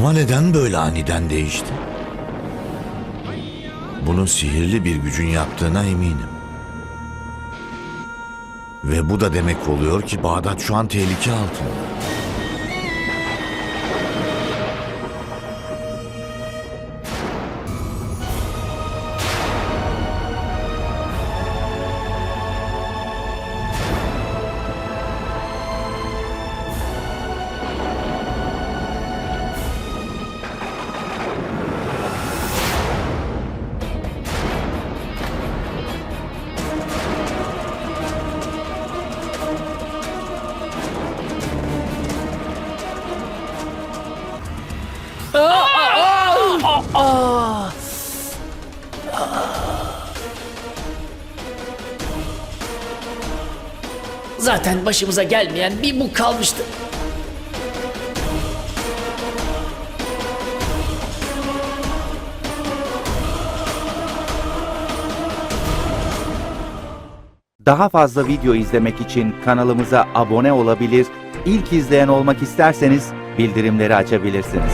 Ama neden böyle aniden değişti? Bunu sihirli bir gücün yaptığına eminim. Ve bu da demek oluyor ki Bağdat şu an tehlike altında. Zaten başımıza gelmeyen bir bu kalmıştı. Daha fazla video izlemek için kanalımıza abone olabilir, ilk izleyen olmak isterseniz bildirimleri açabilirsiniz.